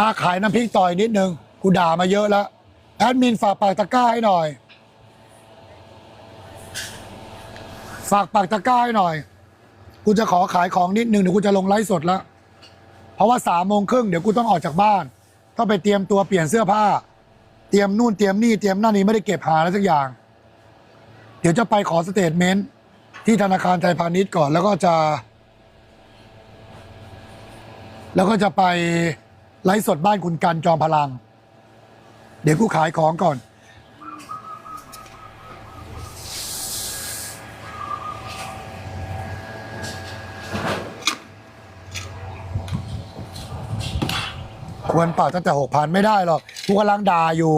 อาขายน้ำพริกต่อยนิดนึง กูด่ามาเยอะแล้ว แอดมินฝากปากตะกร้าให้หน่อย ฝากปากตะกร้าให้หน่อย กูจะขอขายของนิดนึงเดี๋ยวกูจะลงไลฟ์สดแล้วเพราะว่าสามโมงครึ่งเดี๋ยวกูต้องออกจากบ้าน ต้องไปเตรียมตัวเปลี่ยนเสื้อผ้า เตรียมนู่นเตรียมนี่เตรียมนั่นนี่ไม่ได้เก็บหาอะไรสักอย่าง เดี๋ยวจะไปขอสเตทเมนต์ที่ธนาคารไทยพาณิชย์ก่อนแล้วก็จะ แล้วก็จะไป ไลฟ์สดบ้านคุณกันจอมพลัง เดี๋ยวกูขายของก่อน ควรเปรับตั้งแต่หกพันไม่ได้หรอกกูกำลังด่าอยู่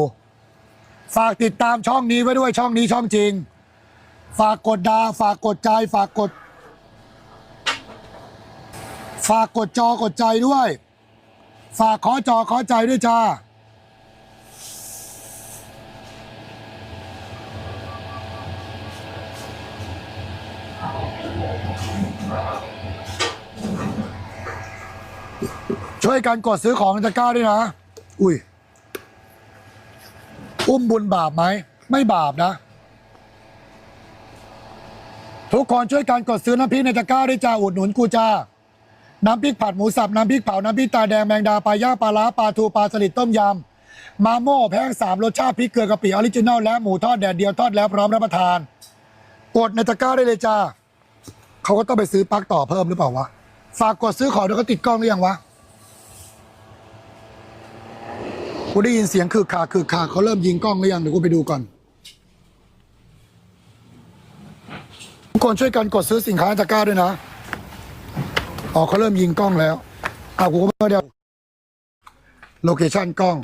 ฝากติดตามช่องนี้ไว้ด้วยช่องนี้ช่องจริง ฝากกดดาฝากกดใจ ฝากกด ฝากกดจอกดใจด้วย ฝากขอจอขอใจด้วยจ้าช่วยกันกดซื้อของในตะกร้าด้วยนะ อุ้ย อุ้มบุญบาปไหม ไม่บาปนะ ทุกคนช่วยกันกดซื้อน้ำพริกในตะกร้าด้วยจ้าอุดหนุนกูจ้า น้ำพริกผัดหมูสับ น้ำพริกเผา น้ำพริกตาแดงแมงดาปลาย่างปลาล้าปลาทูปลาสลิดต้มยำมาโม่แพงสามรสชาติพริกเกลือกะปิออริจินัลและหมูทอดแดดเดียวทอดแล้วพร้อมรับประทาน กดในตะกร้าได้เลยจ้าเขาก็ต้องไปซื้อปลั๊กต่อเพิ่มหรือเปล่าวะฝากกดซื้อของเดี๋ยวก็ติดกล้องหรือยังวะกูได้ยินเสียงคือขาคือขาเขาเริ่มยิงกล้องหรือยังเดี๋ยวกูไปดูก่อนทุกคนช่วยกันกดซื้อสินค้าตะกร้าด้วยนะ อ๋อเขาเริ่มยิงกล้องแล้วเอากูก็ไม่ได้โลเคชั่นกล้อง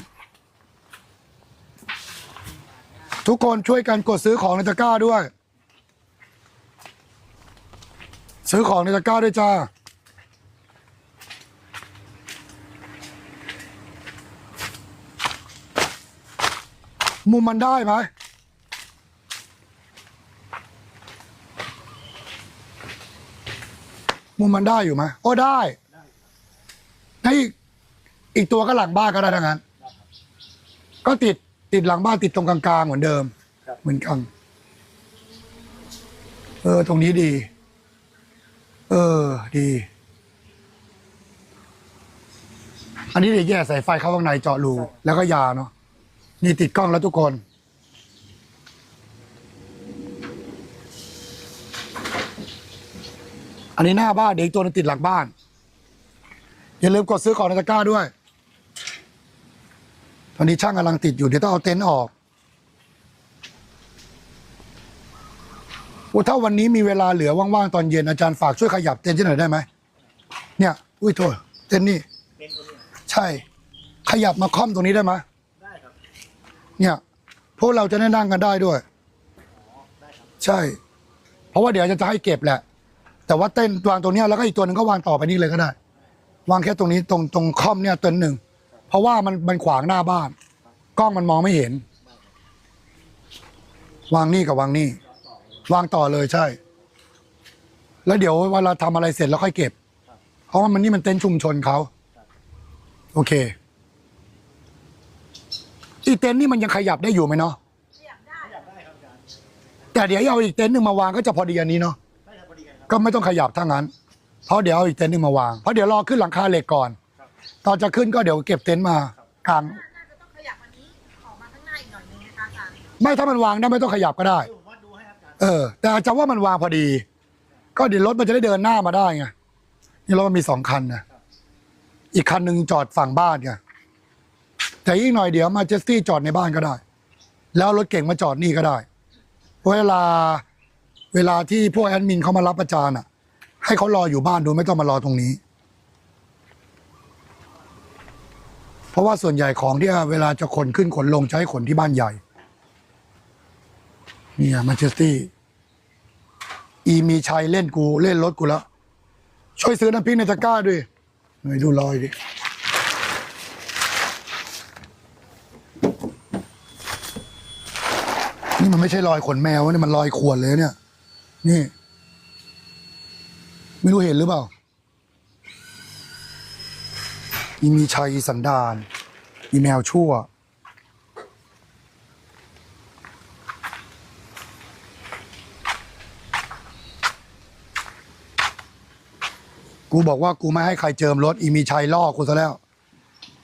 ทุกคนช่วยกันกดซื้อของในตะกร้าด้วย ซื้อของในตะกร้าด้วยจ้ามุมมันได้ไหม มุมมันได้อยู่ไหมโอ้ได้ให้อีกอีกตัวก็หลังบ้านก็ได้ทั้งนั้น ก็ติดติดหลังบ้านติดตรงกลางๆเหมือนเดิม เหมือนกัน เออ ตรงนี้ดี เออ ดี อันนี้เดี๋ยวแย่สายไฟเข้าข้างในเจาะรูแล้วก็ยาเนาะนี่ติดกล้องแล้วทุกคน อันนี้หน้าบ้านเดี๋ยวอีกตัวนึงติดหลังบ้าน อย่าลืมกดซื้อของในตะกร้าด้วย ตอนนี้ช่างกำลังติดอยู่เดี๋ยวต้องเอาเต็นท์ออกถ้าวันนี้มีเวลาเหลือว่างๆตอนเย็นอาจารย์ฝากช่วยขยับเต็นท์ที่หน่อยได้ไหมเนี่ยอุ้ยโทษเต็นท์นี่ใช่ ขยับมาค่อมตรงนี้ได้ไหมเนี่ยพวกเราจะได้นั่งกันได้ด้วยใช่ เพราะว่าเดี๋ยวจะจะให้เก็บแหละ แต่ว่าเต้นวางตรงเนี้ยแล้วก็อีกตัวหนึ่งก็วางต่อไปนี่เลยก็ได้ วางแค่ตรงนี้ตรงตรงคอมเนี่ยตัวหนึ่งเพราะว่ามันมันขวางหน้าบ้าน กล้องมันมองไม่เห็น วางนี่กับวางนี่ วางต่อเลยใช่ แล้วเดี๋ยวเวลาทำอะไรเสร็จแล้วค่อยเก็บ เพราะว่ามันนี่มันเต็นท์ชุมชนเขาโอเค อีเต็นท์นี่มันยังขยับได้อยู่ไหมเนาะแต่เดี๋ยวเอาอีกเต็นท์หนึ่งมาวางก็จะพอดีอันนี้เนาะ ก็ไม่ต้องขยับทั้งนั้น เพราะเดี๋ยวเอาอีกเต็นท์หนึ่งมาวาง เพราะเดี๋ยวรอขึ้นหลังคาเหล็กก่อน ตอนจะขึ้นก็เดี๋ยวเก็บเต็นท์มากางน่าจะต้องขยับอันนี้ออกมาข้างหน้าอีกหน่อยนึงนะคะอาจารย์ไม่ถ้ามันวางได้ไม่ต้องขยับก็ได้เออ แต่อาจจะว่ามันวางพอดี ก็เดี๋ยวรถมันจะได้เดินหน้ามาได้ไงนี่รถมันมีสองคันนะอีกคันหนึ่งจอดฝั่งบ้านไงแต่อีกหน่อยเดี๋ยวมาเจสตี้จอดในบ้านก็ได้ แล้วรถเก่งมาจอดนี่ก็ได้ เวลา เวลาที่พวกแอดมินเขามารับอาจารย์อะ ให้เขารออยู่บ้านดูไม่ต้องมารอตรงนี้ เพราะว่าส่วนใหญ่ของที่เวลาจะขนขึ้นขนลงให้ขนที่บ้านใหญ่ เนี่ยมาเชสตี้อีมีชัยเล่นกูเล่นรถกูแล้วช่วยซื้อน้ำพริกในตะกร้าด้วยหน่อยดูรอยดินี่มันไม่ใช่รอยขนแมวนี่มันรอยขวดเลยเนี่ย นี่ ไม่รู้เห็นหรือเปล่าอีมีชัยสันดานอีแมวชั่ว กูบอกว่ากูไม่ให้ใครเจิมรถอีมีชัยล่อกูซะแล้ว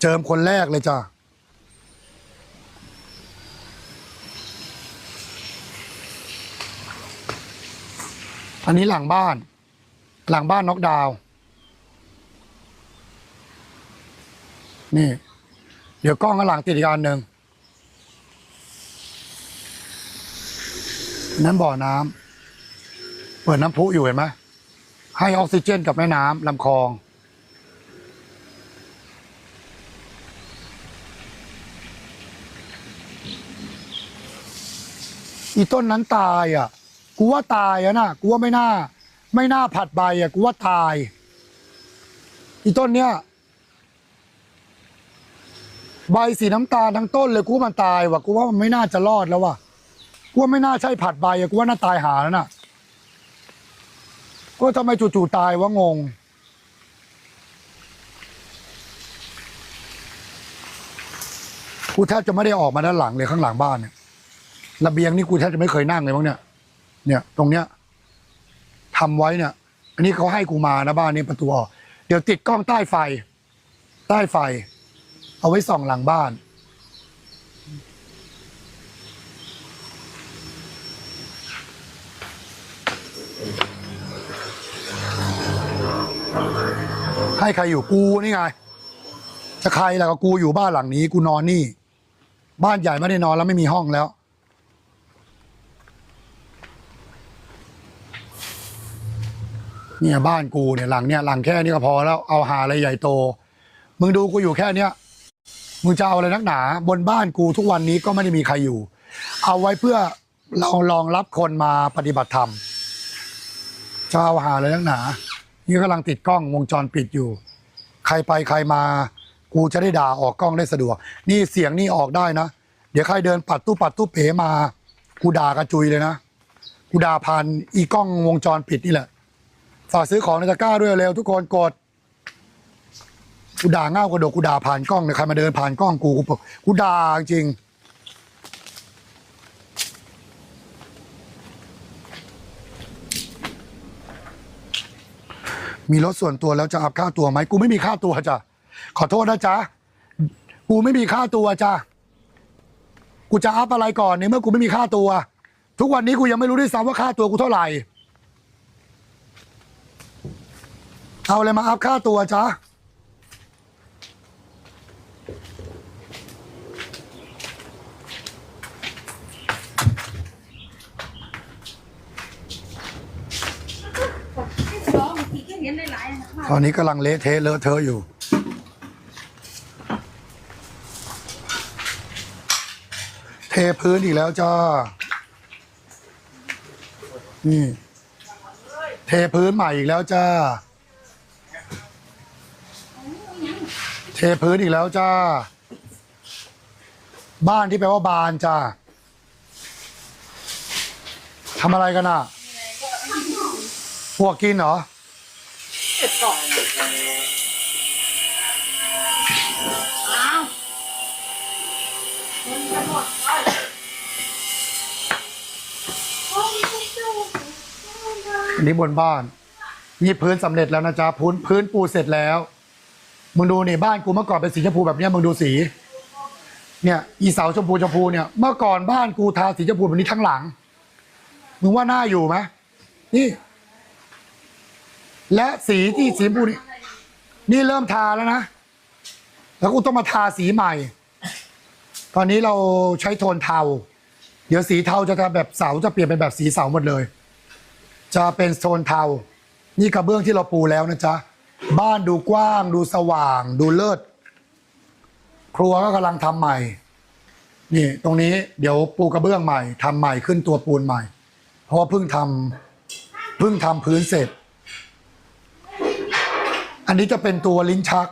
เจิมคนแรกเลยจ้ะ อันนี้หลังบ้าน หลังบ้านน็อกดาวน์นี่ เดี๋ยวกล้องข้างหลังติดอีกอันหนึ่งนั้นบ่อน้ำเปิดน้ำพุอยู่เห็นไหมให้ออกซิเจนกับแม่น้ำลำคลอง อีต้นนั้นตายอะ กูว่าตายอะนะกูว่าไม่น่า ไม่น่าผัดใบอะกูว่าตาย อีต้นเนี้ยใบสีน้ำตาลทั้งต้นเลยกูว่ามันตายว่ะกูว่ามันไม่น่าจะรอดแล้วว่ะกูว่าไม่น่าใช่ผัดใบอะกูว่าน่าตายหาแล้วน่ะก็ทำไมจู่ๆตายวะงง กูแทบจะไม่ได้ออกมาด้านหลังเลยข้างหลังบ้านเนี่ยระเบียงนี่กูแทบจะไม่เคยนั่งเลยมั้งเนี่ย เนี่ย ตรงเนี้ยทำไว้เนี่ย อันนี้เขาให้กูมานะบ้านนี้ประตูออกเดี๋ยวติดกล้องใต้ไฟ ใต้ไฟ เอาไว้ส่องหลังบ้าน ให้ใครอยู่กูนี่ไงจะใครล่ะก็กูอยู่บ้านหลังนี้ กูนอนนี่ บ้านใหญ่ไม่ได้นอนแล้วไม่มีห้องแล้ว เนี่ยบ้านกูเนี่ยหลังเนี่ยหลังแค่นี้ก็พอแล้วเอาหาอะไรใหญ่โต มึงดูกูอยู่แค่เนี้ยมึงจะเอาอะไรนักหนา บนบ้านกูทุกวันนี้ก็ไม่ได้มีใครอยู่ เอาไว้เพื่อเรารองรับคนมาปฏิบัติธรรมจะเอาหาอะไรนักหนา นี่กำลังติดกล้องวงจรปิดอยู่ ใครไปใครมากูจะได้ด่าออกกล้องได้สะดวก นี่เสียงนี่ออกได้นะ เดี๋ยวใครเดินปัดตู้ปัดตู้เป๋มา กูด่ากระจุยเลยนะ กูด่าผ่านอีกล้องวงจรปิดนี่แหละ ฝากซื้อของในตะกร้าด้วยเร็วทุกคนกดกูด่าเง่ากระโดดกูด่าผ่านกล้องเนี่ยใครมาเดินผ่านกล้องกูกูบอกกูด่าจริงมีรถส่วนตัวแล้วจะอัพค่าตัวไหมกูไม่มีค่าตัวจ้ะขอโทษนะจ๊ะกูไม่มีค่าตัวจ้ะกูจะอัพอะไรก่อนในเมื่อกูไม่มีค่าตัว ทุกวันนี้กูยังไม่รู้ด้วยซ้ำว่าค่าตัวกูเท่าไหร่ เอาอะไรมาอัพค่าตัวจ๊ะร้าตอนนี้กำลังเละเทะเลอะเทอะอยู่ เทพื้นอีกแล้วจ้า นี่ เทพื้นใหม่อีกแล้วจ้า เทพื้นอีกแล้วจ้า บ้านที่แปลว่าบานจ้าทำอะไรกันอะพวกกินเหรออันนี้บนบ้าน นี่พื้นสำเร็จแล้วนะจ๊ะพื้นพื้นปูเสร็จแล้ว มึงดูนี่บ้านกูเมื่อก่อนเป็นสีชมพูแบบเนี้ยมึงดูสี เนี่ยอีเสาชมพูชมพูเนี่ยเมื่อก่อนบ้านกูทาสีชมพูแบบนี้ทั้งหลัง มึงว่าน่าอยู่ไหมนี่ และสีที่สีชมพูนี่นี่เริ่มทาแล้วนะแล้วกูต้องมาทาสีใหม่ ตอนนี้เราใช้โทนเทา เดี๋ยวสีเทาจะทำแบบเสาจะเปลี่ยนเป็นแบบสีเสาหมดเลย จะเป็นโซนเทา นี่กระเบื้องที่เราปูแล้วนะจ๊ะ บ้านดูกว้างดูสว่าง ดูเลิศ ครัวก็กำลังทำใหม่ นี่ ตรงนี้เดี๋ยวปูกระเบื้องใหม่ทำใหม่ขึ้นตัวปูนใหม่ เพราะว่าเพิ่งทำเพิ่งทำพื้นเสร็จ อันนี้จะเป็นตัวลิ้นชัก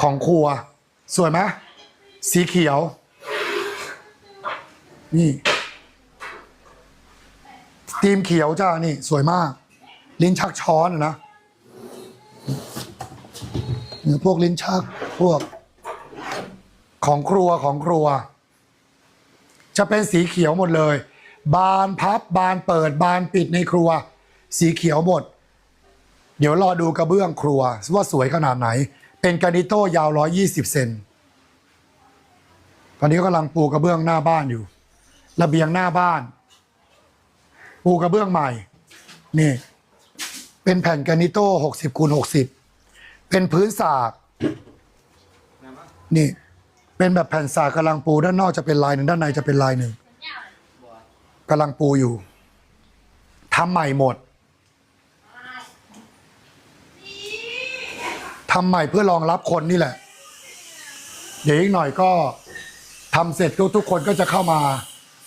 ของครัว สวยไหมสีเขียว นี่ทีมเขียวจ้านี่ สวยมาก ลิ้นชักช้อนนะ หรือพวกลิ้นชักพวก ของครัวของครัว จะเป็นสีเขียวหมดเลย บานพับบานเปิดบานปิดในครัว สีเขียวหมด เดี๋ยวรอดูกระเบื้องครัว ว่าสวยขนาดไหน เป็นกรานิโต้ยาว120เซนตอนนี้ก็กำลังปูกระเบื้องหน้าบ้านอยู่ ระเบียงหน้าบ้าน ปูกระเบื้องใหม่ นี่ เป็นแผ่นกานิโต้60คูณ60เป็นพื้นสากนี่ เป็นแบบแผ่นสากกำลังปูด้านนอกจะเป็นลายหนึ่งด้านในจะเป็นลายหนึ่งกำลังปูอยู่ทำใหม่หมดทำใหม่เพื่อรองรับคนนี่แหละ เดี๋ยวอีกหน่อยก็ทำเสร็จทุกๆคนก็จะเข้ามา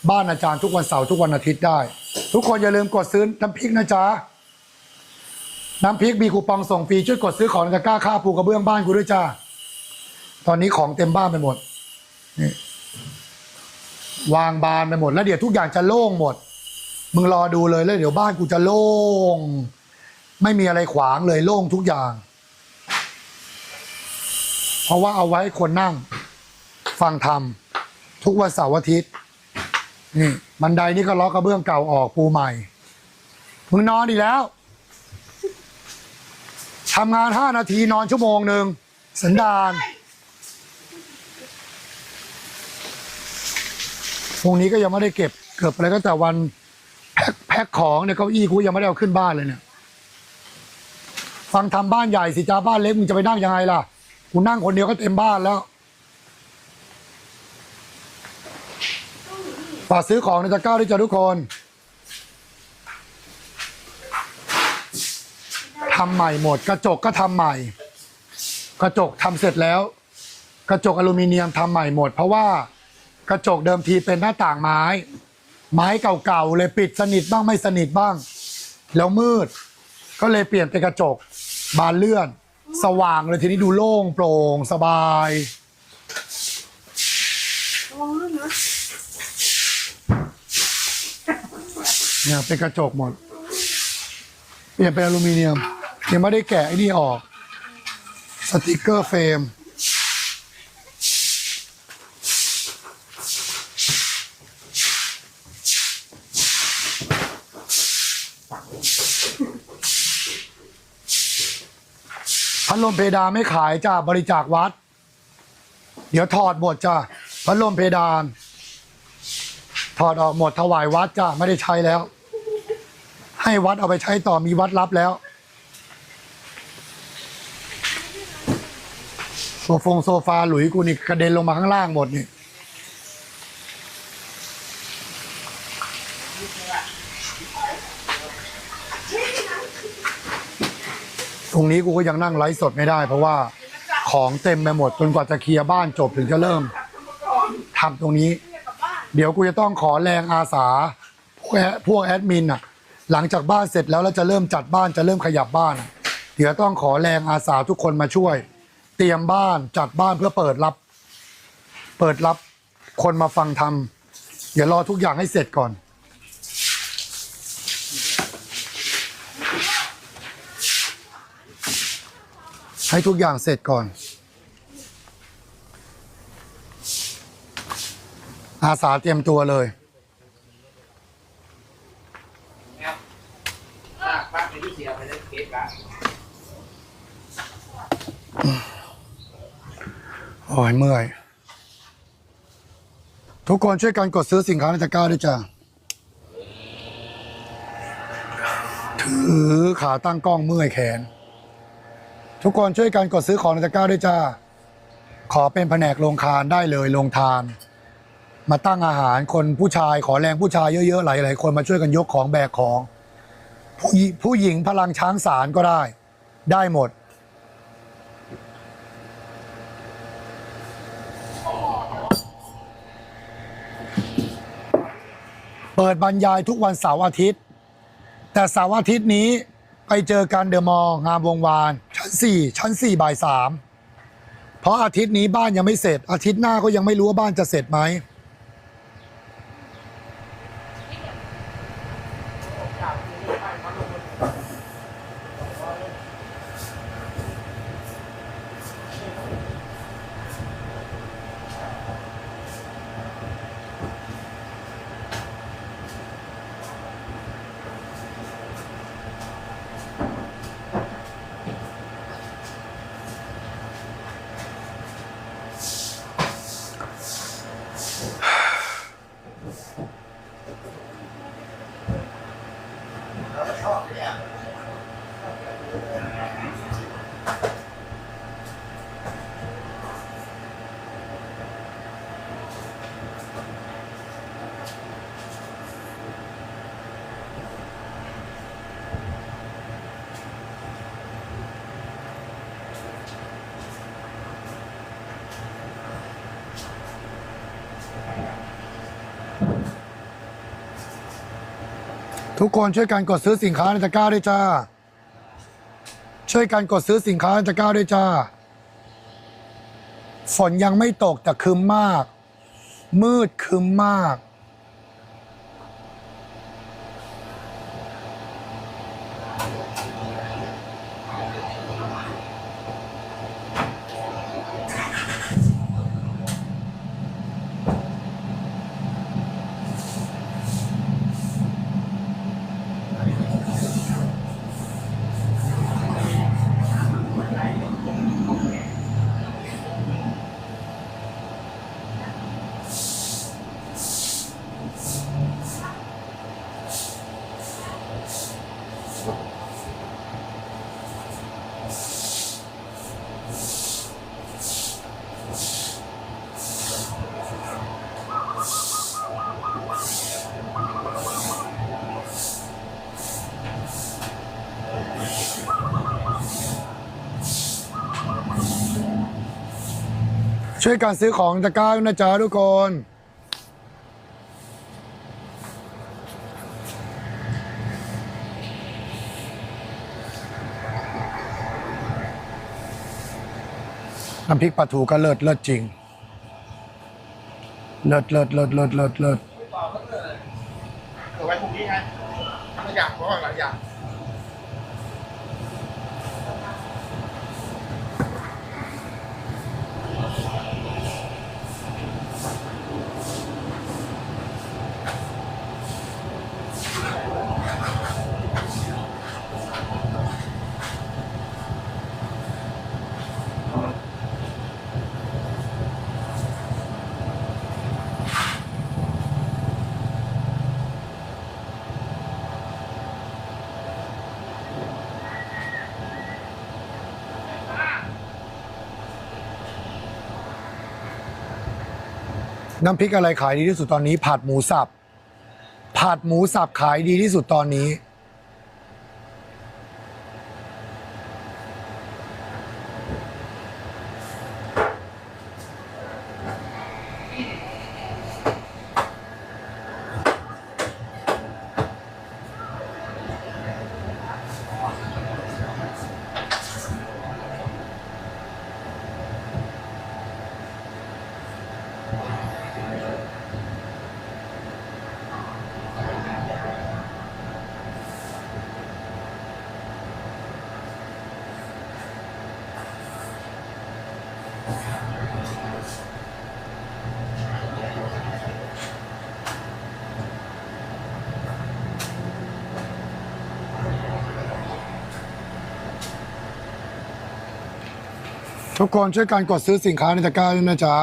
บ้านอาจารย์ทุกวันเสาร์ทุกวันอาทิตย์ได้ ทุกคนอย่าลืมกดซื้อน้ำพริกนะจ๊ะ น้ำพริกมีคูปองส่งฟรีช่วยกดซื้อของในตะกร้าค่าปูกระเบื้องบ้านกูด้วยจ้า ตอนนี้ของเต็มบ้านไปหมดนี่วางบานไปหมด แล้วเดี๋ยวทุกอย่างจะโล่งหมด มึงรอดูเลยแล้วเดี๋ยวบ้านกูจะโล่ง ไม่มีอะไรขวางเลยโล่งทุกอย่าง เพราะว่าเอาไว้คนนั่ง ฟังธรรมทุกวันเสาร์อาทิตย์นี่บันไดนี่ก็ล้อกระเบื้องเก่าออกปูใหม่ มึงนอนอีกแล้ว ทำงานห้านาทีนอนชั่วโมงหนึ่งสันดานพรุ่งนี้ก็ยังไม่ได้เก็บ เกือบอะไรก็แต่วันแพ็คแพ็คของเนี่ยเก้าอี้กูยังไม่ได้เอาขึ้นบ้านเลยเนี่ย ฟังทำบ้านใหญ่สิจ้าบ้านเล็กมึงจะไปนั่งยังไงล่ะ กูนั่งคนเดียวก็เต็มบ้านแล้วฝากซื้อของในตะกร้าด้วยจ้าทุกคน ทำใหม่หมด กระจกก็ทำใหม่ กระจกทำเสร็จแล้ว กระจกอลูมิเนียมทำใหม่หมด เพราะว่ากระจกเดิมทีเป็นหน้าต่างไม้ ไม้เก่าๆเลยปิดสนิทบ้างไม่สนิทบ้าง แล้วมืด ก็เลยเปลี่ยนเป็นกระจกบานเลื่อน สว่างเลยทีนี้ดูโล่งโปร่งสบายเนี่ยเป็นกระจกหมด เปลี่ยนเป็นอลูมิเนียม ยังไม่ได้แกะไอ้นี่ออก สติกเกอร์เฟรมพัดลมเพดานไม่ขายจ้าบริจาควัด เดี๋ยวถอดหมดจ้าพัดลมเพดาน ถอดออกหมดถวายวัดจ้าไม่ได้ใช้แล้ว ให้วัดเอาไปใช้ต่อมีวัดรับแล้ว ซฟงโซฟาหลุยกูนี่กระเด็นลงมาข้างล่างหมดนี่ตรงนี้กูก็ยังนั่งไลฟ์สดไม่ได้ เพราะว่าของเต็มไปหมดจนกว่าจะเคลียร์บ้านจบถึงจะเริ่มทำตรงนี้ เดี๋ยวกูจะต้องขอแรงอาสา พวกแอพวกแอดมินอะ หลังจากบ้านเสร็จแล้วแล้วจะเริ่มจัดบ้านจะเริ่มขยับบ้าน เดี๋ยวต้องขอแรงอาสาทุกคนมาช่วย เตรียมบ้านจัดบ้านเพื่อเปิดรับ เปิดรับคนมาฟังทำเดี๋ยวรอทุกอย่างให้เสร็จก่อน ให้ทุกอย่างเสร็จก่อน อาสาเตรียมตัวเลย ครับลากบ้านไปที่เสียไปเลยเกะกะ โอ้ยเมื่อย ทุกคนช่วยกันกดซื้อสินค้าในตะกร้าด้วยจ้ะถือขาตั้งกล้องเมื่อยแขน ทุกคนช่วยกันกดซื้อของในตะกร้าด้วยจ้าขอเป็นแผนกโรงทานได้เลยโรงทาน มาตั้งอาหารคนผู้ชายขอแรงผู้ชายเยอะๆหลายๆคนมาช่วยกันยกของแบกของ ผู้ผู้หญิงพลังช้างสารก็ได้ ได้หมด เปิดบรรยายทุกวันเสาร์อาทิตย์ แต่เสาร์อาทิตย์นี้ไปเจอกันเดอะมอลงามวงวาน ชั้นสี่ชั้นสี่บ่ายสามเพราะอาทิตย์นี้บ้านยังไม่เสร็จ อาทิตย์หน้าก็ยังไม่รู้ว่าบ้านจะเสร็จไหม ทุกคนช่วยกันกดซื้อสินค้าในตะกร้าด้วยจ้า ช่วยกันกดซื้อสินค้าในตะกร้าด้วยจ้า ฝนยังไม่ตกแต่ครึมมาก มืดครึมมาก ช่วยกันซื้อของตะกร้าด้วยนะจ๊ะทุกคน น้ำพริกปลาทูก็เลิศเลิศจริง เลิศเลิศเลิศเลิศเลิศเลิศเออไว้พรุ่งนี้ไงทำหลายอย่างเพราะว่าหลายอย่าง น้ำพริกอะไรขายดีที่สุดตอนนี้ ผัดหมูสับ ผัดหมูสับขายดีที่สุดตอนนี้ ทุกคนช่วยกันกดซื้อสินค้าในตะกร้าด้วยนะจ๊ะ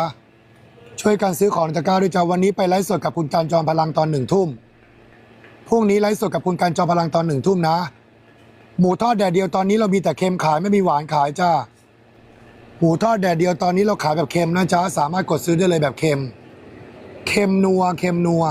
ช่วยกันซื้อของในตะกร้าด้วยจ้าวันนี้ไปไลฟ์สดกับคุณการจอมพลังตอนหนึ่งทุ่มพรุ่งนี้ไลฟ์สดกับคุณการจอมพลังตอนหนึ่งทุ่มนะ หมูทอดแดดเดียวตอนนี้เรามีแต่เค็มขายไม่มีหวานขายจ้าหมูทอดแดดเดียวตอนนี้เราขายแบบเค็มนะจ๊ะสามารถกดซื้อได้เลยแบบเค็ม เค็มนัวเค็มนัว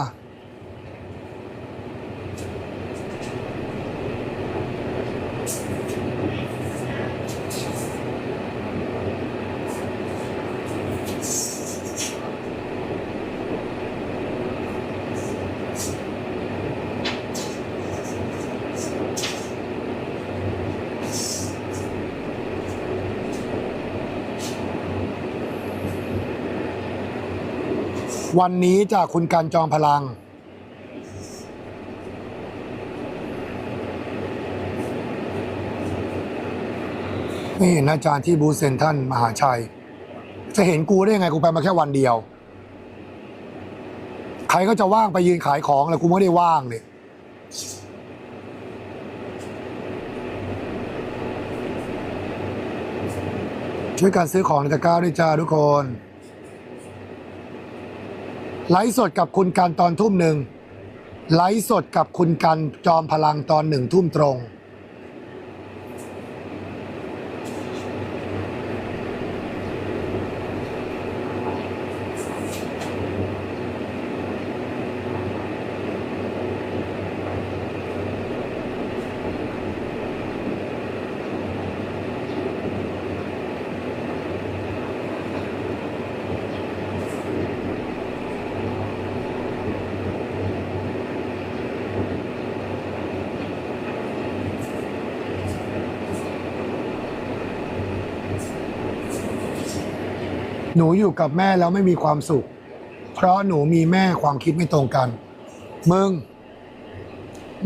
วันนี้จากคุณการจอมพลังไม่เห็นอาจารย์ที่บูเซนทรันมหาชัย จะเห็นกูได้ยังไงกูไปมาแค่วันเดียว ใครก็จะว่างไปยืนขายของแล้วกูไม่ได้ว่างเนี่ยช่วยกันซื้อของในตะกร้าด้วยจ้าทุกคน ไลฟ์สดกับคุณการตอนทุ่มหนึ่งไลฟ์สดกับคุณกันจอมพลังตอนหนึ่งทุ่มตรง ท หนูอยู่กับแม่แล้วไม่มีความสุข เพราะหนูมีแม่ความคิดไม่ตรงกัน มึง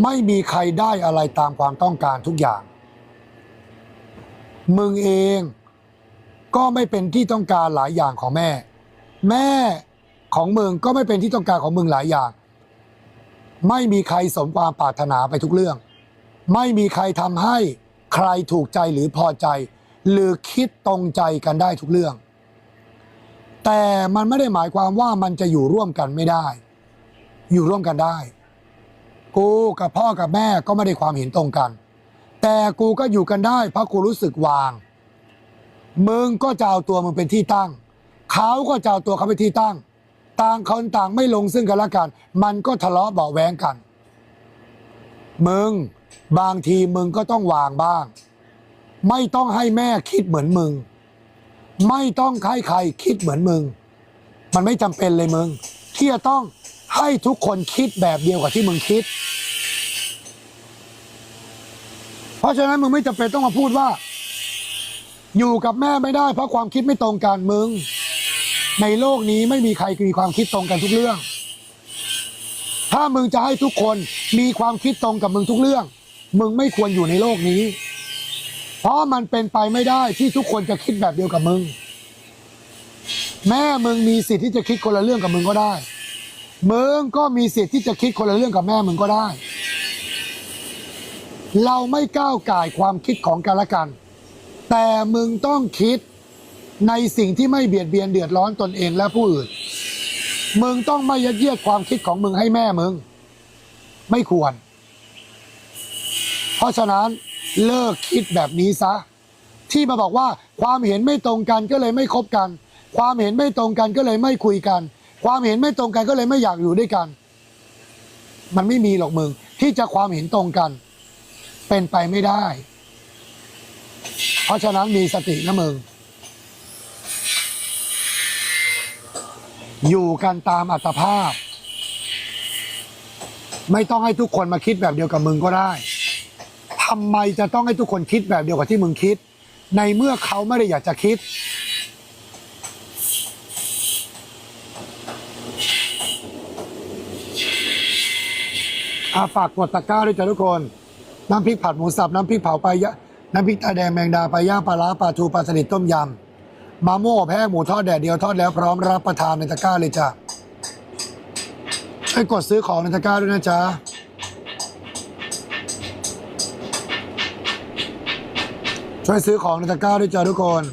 ไม่มีใครได้อะไรตามความต้องการทุกอย่าง มึงเองก็ไม่เป็นที่ต้องการหลายอย่างของแม่ แม่ของมึงก็ไม่เป็นที่ต้องการของมึงหลายอย่าง ไม่มีใครสมความปรารถนาไปทุกเรื่อง ไม่มีใครทำให้ใครถูกใจหรือพอใจ หรือคิดตรงใจกันได้ทุกเรื่อง แต่มันไม่ได้หมายความว่ามันจะอยู่ร่วมกันไม่ได้ อยู่ร่วมกันได้ กูกับพ่อกับแม่ก็ไม่ได้ความเห็นตรงกัน แต่กูก็อยู่กันได้ เพราะกูรู้สึกวาง มึงก็จะเอาตัวมึงเป็นที่ตั้ง เขาก็จะเอาตัวเขาเป็นที่ตั้ง ต่างคนต่างไม่ลงซึ่งกันและกัน มันก็ทะเลาะเบาแวงกัน มึงบางทีมึงก็ต้องวางบ้าง ไม่ต้องให้แม่คิดเหมือนมึง ไม่ต้องให้ใครคิดเหมือนมึง มันไม่จำเป็นเลยมึง ที่จะต้องให้ทุกคนคิดแบบเดียวกับที่มึงคิด เพราะฉะนั้นมึงไม่จำเป็นต้องมาพูดว่า อยู่กับแม่ไม่ได้ เพราะความคิดไม่ตรงกันมึง ในโลกนี้ไม่มีใครมีความคิดตรงกันทุกเรื่อง ถ้ามึงจะให้ทุกคนมีความคิดตรงกับมึงทุกเรื่อง มึงไม่ควรอยู่ในโลกนี้ เพราะมันเป็นไปไม่ได้ที่ทุกคนจะคิดแบบเดียวกับมึง แม่มึงมีสิทธิ์ที่จะคิดคนละเรื่องกับมึงก็ได้ มึงก็มีสิทธิ์ที่จะคิดคนละเรื่องกับแม่มึงก็ได้ เราไม่ก้าวไก่ความคิดของกันและกัน แต่มึงต้องคิดในสิ่งที่ไม่เบียดเบียนเดือดร้อนตนเองและผู้อื่น มึงต้องไม่ยัดเยียดความคิดของมึงให้แม่มึง ไม่ควร เพราะฉะนั้น เลิกคิดแบบนี้ซะ ที่มาบอกว่าความเห็นไม่ตรงกันก็เลยไม่คบกัน ความเห็นไม่ตรงกันก็เลยไม่คุยกัน ความเห็นไม่ตรงกันก็เลยไม่อยากอยู่ด้วยกัน มันไม่มีหรอกมึง ที่จะความเห็นตรงกัน เป็นไปไม่ได้ เพราะฉะนั้นมีสตินะมึงอยู่กันตามอัตภาพ ไม่ต้องให้ทุกคนมาคิดแบบเดียวกับมึงก็ได้ ทำไมจะต้องให้ทุกคนคิดแบบเดียวกับที่มึงคิด ในเมื่อเขาไม่ได้อยากจะคิด อาฝากกดตะกร้าด้วยจ้ะทุกคน น้ำพริกผัดหมูสับ น้ำพริกเผาปลายะน้ำพริกตาแดงแมงดาปลาย่างปลาร้าปลาทูปลาสลิดต้มยำมาโม่อแห้งหมูทอดแดดเดียวทอดแล้วพร้อมรับประทานในตะกร้าเลยจ้ะให้กดซื้อของในตะกร้าด้วยนะจ๊ะ ช่วยซื้อของในตะกร้าด้วยจ้าทุกคน